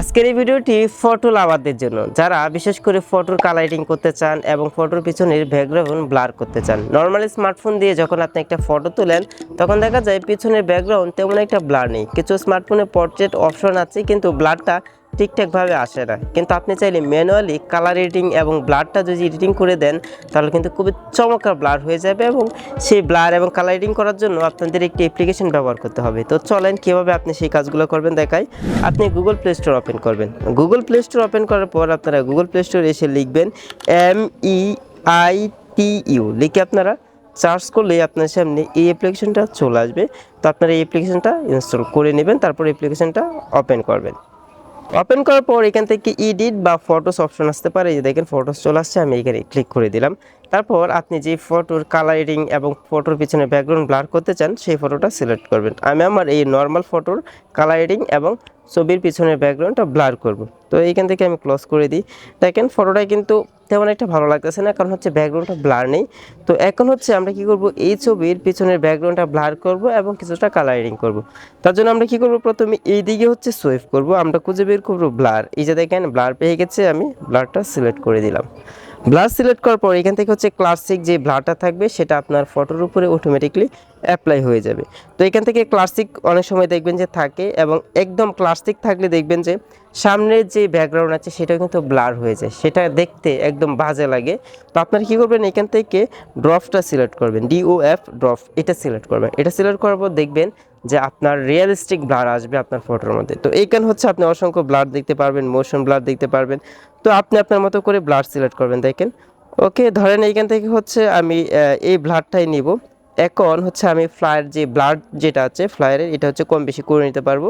আজকের এই ভিডিওটি ফটো লাভারদের জন্য। যারা বিশেষ করে ফটোর কালারিং করতে চান এবং ফটোর পিছনের ব্যাকগ্রাউন্ড ব্লার করতে চান নর্মালি স্মার্টফোন দিয়ে যখন আপনি একটা ফটো তোলেন, তখন দেখা যায় পিছনের ব্যাকগ্রাউন্ড তেমন একটা ব্লার নেই। কিছু স্মার্টফোনে পোর্ট্রেট অপশন আছে, কিন্তু ব্লারটা ঠিকঠাকভাবে আসে না। কিন্তু আপনি চাইলে ম্যানুয়ালি কালার এডিটিং এবং ব্লারটা যদি এডিটিং করে দেন, তাহলে কিন্তু খুবই চমৎকার ব্লার হয়ে যাবে এবং সেই ব্লার এবং কালার এডিটিং করার জন্য আপনাদের একটি অ্যাপ্লিকেশন ব্যবহার করতে হবে। তো চলেন কীভাবে আপনি সেই কাজগুলো করবেন দেখাই। আপনি গুগল প্লে স্টোর ওপেন করবেন। গুগল প্লে স্টোর ওপেন করার পর আপনারা গুগল প্লে স্টোর এসে লিখবেন M E I T U লিখে আপনারা সার্চ করলে আপনার সামনে এই অ্যাপ্লিকেশনটা চলে আসবে। তো আপনারা এই অ্যাপ্লিকেশনটা ইনস্টল করে নেবেন, তারপর অ্যাপ্লিকেশনটা ওপেন করবেন। ওপেন করার পর এখান থেকে ইডিট বা ফটোস অপশন আসতে পারে। যে দেখেন ফটোস চলে আসছে, আমি এখানে ক্লিক করে দিলাম। তারপর আপনি যে ফটোর কালারিং এবং ফটোর পিছনে ব্যাকগ্রাউন্ড ব্লার করতে চান, সেই ফটোটা সিলেক্ট করবেন। আমি আমার এই নর্মাল ফটোর কালারিং এবং ছবির পিছনের ব্যাকগ্রাউন্ডটা ব্লার করব। তো এইখান থেকে আমি ক্লোজ করে দিই। দেখেন ফটোটা কিন্তু তেমন একটা ভালো লাগতেছে না, কারণ হচ্ছে ব্যাকগ্রাউন্ডটা ব্লার নেই। তো এখন হচ্ছে আমরা কি করব, এই ছবির পিছনের ব্যাকগ্রাউন্ডটা ব্লার করব এবং কিছুটা কালারিং করব। তার জন্য আমরা কি করব, প্রথমে এই দিকে হচ্ছে সোয়েভ করব, আমরা খুঁজে বের করব ব্লার এই যে দেখেন ব্লার পেয়ে গেছে, আমি ব্লারটা সিলেক্ট করে দিলাম। ব্লার সিলেক্ট করার পর এখান থেকে হচ্ছে ক্লাসিক যে ব্লারটা থাকবে, সেটা আপনার ফটোর উপরে অটোমেটিকলি অ্যাপ্লাই হয়ে যাবে। তো এখান থেকে ক্লাসিক অনেক সময় দেখবেন যে থাকে এবং একদম ক্লাসিক থাকলে দেখবেন যে সামনের যে ব্যাকগ্রাউন্ড আছে সেটা কিন্তু ব্লার হয়ে যায়। সেটা দেখতে একদম বাজে লাগে। তো আপনারা কী করবেন? এখান থেকে ড্রপটা সিলেক্ট করবেন ডিওএফ ড্রপ এটা সিলেক্ট করবেন। এটা সিলেক্ট করার পর দেখবেন যে আপনার রিয়েলিস্টিক ব্লার আসবে আপনার ফটোর মধ্যে। তো এইখান হচ্ছে আপনি অসংখ্য ব্লার দেখতে পারবেন মোশন ব্লার দেখতে পারবেন। তো আপনি আপনার মতো করে ব্লার সিলেক্ট করবেন, দেখেন। ওকে ধরেন এইখান থেকে হচ্ছে আমি এই ব্লারটাই নিব। এখন হচ্ছে আমি ফ্লায়ার যে ব্লাড যেটা আছে ফ্লায়ারের এটা হচ্ছে কম বেশি করে নিতে পারব।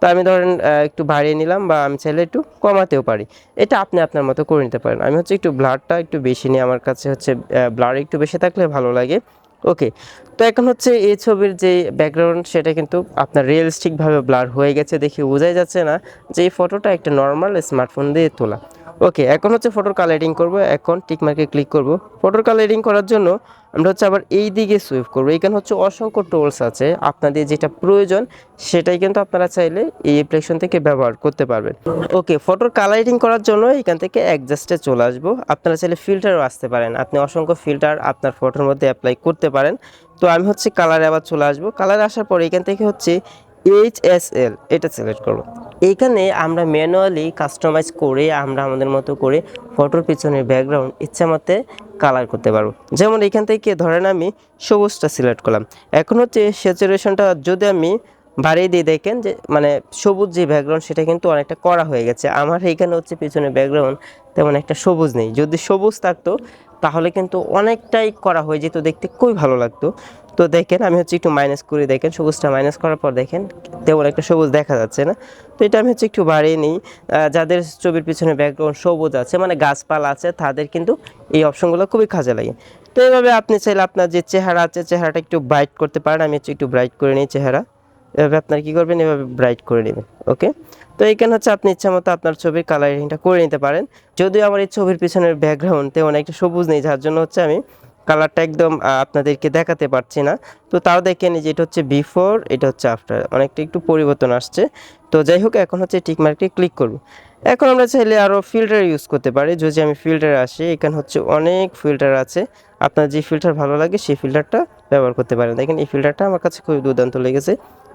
তো আমি ধরেন একটু বাড়িয়ে নিলাম বা আমি চাইলে একটু কমাতেও পারি। এটা আপনি আপনার মতো করে নিতে পারেন। আমি হচ্ছে একটু ব্লাডটা একটু বেশি নিই। আমার কাছে হচ্ছে ব্লাড একটু বেশি থাকলে ভালো লাগে। ওকে তো এখন হচ্ছে এই ছবির যে ব্যাকগ্রাউন্ড সেটা কিন্তু আপনার রিয়েলিস্টিকভাবে ব্লার হয়ে গেছে দেখে বোঝাই যাচ্ছে না যে এই ফটোটা একটা নর্মাল স্মার্টফোন দিয়ে তোলা। ওকে, এখন হচ্ছে ফটোর কালারিং করব, এখন টিকমার্কে ক্লিক করব। ফটোর কালারিং করার জন্য আমরা হচ্ছে আবার এই দিকে সুইপ করব। এখানে হচ্ছে অসংখ্য টোলস আছে, আপনাদের যেটা প্রয়োজন সেটাই কিন্তু আপনারা চাইলে এই অ্যাপ্লিকেশন থেকে ব্যবহার করতে পারবেন। ওকে ফটোর কালারিং করার জন্য এখান থেকে অ্যাডজাস্টে চলে আসব। আপনারা চাইলে ফিল্টারও আসতে পারেন। আপনি অসংখ্য ফিল্টার আপনার ফটোর মধ্যে অ্যাপ্লাই করতে পারেন। তো আমি হচ্ছে কালারে আবার চলে আসব। কালারে আসার পর এখান থেকে হচ্ছে এইচ এস এল এটা সিলেক্ট করব। এইখানে আমরা ম্যানুয়ালি কাস্টমাইজ করে আমরা আমাদের মতো করে ফটোর পিছনের ব্যাকগ্রাউন্ড ইচ্ছা মতে কালার করতে পারব। যেমন এখান থেকে ধরেন আমি সবুজটা সিলেক্ট করলাম। এখন হচ্ছে স্যাচুরেশনটা যদি আমি বাড়িয়ে দিয়ে দেখেন যে মানে সবুজ যে ব্যাকগ্রাউন্ড সেটা কিন্তু অনেকটা করা হয়ে গেছে। আমার এইখানে হচ্ছে পিছনে ব্যাকগ্রাউন্ড তেমন একটা সবুজ নেই। যদি সবুজ থাকতো, তাহলে কিন্তু অনেকটাই করা হয়ে যেত, দেখতে খুবই ভালো লাগতো। তো দেখেন, আমি হচ্ছে একটু মাইনাস করে, দেখেন সবুজটা মাইনাস করার পর দেখেন তেমন একটা সবুজ দেখা যাচ্ছে না। তো এটা আমি হচ্ছে একটু বাড়িয়ে নিই। যাদের ছবির পিছনে ব্যাকগ্রাউন্ড সবুজ আছে মানে গাছপালা আছে, তাদের কিন্তু এই অপশনগুলো খুবই কাজে লাগে। তো এইভাবে আপনি চাইলে আপনার যে চেহারা আছে, চেহারাটা একটু ব্রাইট করতে পারেন। আমি হচ্ছে একটু ব্রাইট করে নিই চেহারা। এভাবে আপনার কি করবেন? এভাবে ব্রাইট করে নেবেন ওকে তো এইখানে হচ্ছে আপনি ইচ্ছা মতো আপনার ছবির কালারিংটা করে নিতে পারেন। যদিও আমার এই ছবির পিছনের ব্যাকগ্রাউন্ড অনেকটা সবুজ নেই, যার জন্য হচ্ছে আমি কালারটা একদম আপনাদেরকে দেখাতে পারছি না। তো তাও দেখেন এই যে এটা হচ্ছে বিফোর এটা হচ্ছে আফটার অনেকটা একটু পরিবর্তন আসছে। তো যাই হোক, এখন হচ্ছে টিক ক্লিক করব এখন আমরা চাইলে আরও ফিল্টার ইউজ করতে পারি। যদি আমি ফিল্টার আসি, এখানে হচ্ছে অনেক ফিল্টার আছে। আপনার যে ফিল্টার ভালো লাগে, সেই ফিল্টারটা ব্যবহার করতে পারেন। দেখেন এই ফিল্টারটা আমার কাছে খুবই দুর্দান্ত লেগেছে।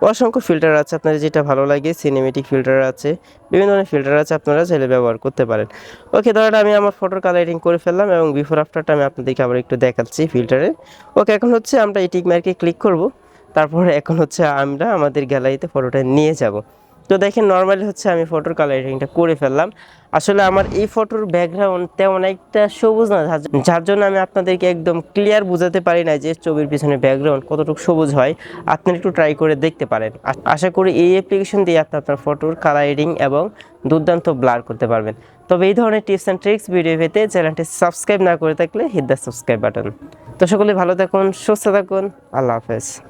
অসংখ্য ফিল্টার আছে আপনাদের যেটা ভালো লাগে সিনেমেটিক ফিল্টার আছে, বিভিন্ন ধরনের ফিল্টার আছে আপনারা চাইলে ব্যবহার করতে পারেন। ওকে ধরেন আমি আমার ফটোর কালারিং করে ফেললাম এবং বিফোর আফটারটা আমি আপনাদেরকে আবার একটু দেখাচ্ছি ফিল্টারে ওকে এখন হচ্ছে আমরা এই টিক মার্কে ক্লিক করব, তারপরে এখন হচ্ছে আমরা আমাদের গ্যালারিতে ফটোটা নিয়ে যাব। তো দেখেন নর্মালি হচ্ছে আমি ফটোর কালারিংটা করে ফেললাম। আসলে আমার এই ফটোর ব্যাকগ্রাউন্ড তেমন একটা সবুজ না, যার- জন্য আমি আপনাদেরকে একদম ক্লিয়ার বোঝাতে পারি না যে ছবির পিছনে ব্যাকগ্রাউন্ড কতটুকু সবুজ হয়। আপনি একটু ট্রাই করে দেখতে পারেন। আশা করি এই অ্যাপ্লিকেশন দিয়ে আপনি আপনার ফটোর কালারিং এবং দুর্দান্ত ব্লার করতে পারবেন। তবে এই ধরনের টিপস অ্যান্ড ট্রিক্স ভিডিও পেতে চ্যানেলটি সাবস্ক্রাইব না করে থাকলে হিট দ্য সাবস্ক্রাইব বাটন তো সকলে ভালো থাকুন, সুস্থ থাকুন, আল্লাহ হাফেজ।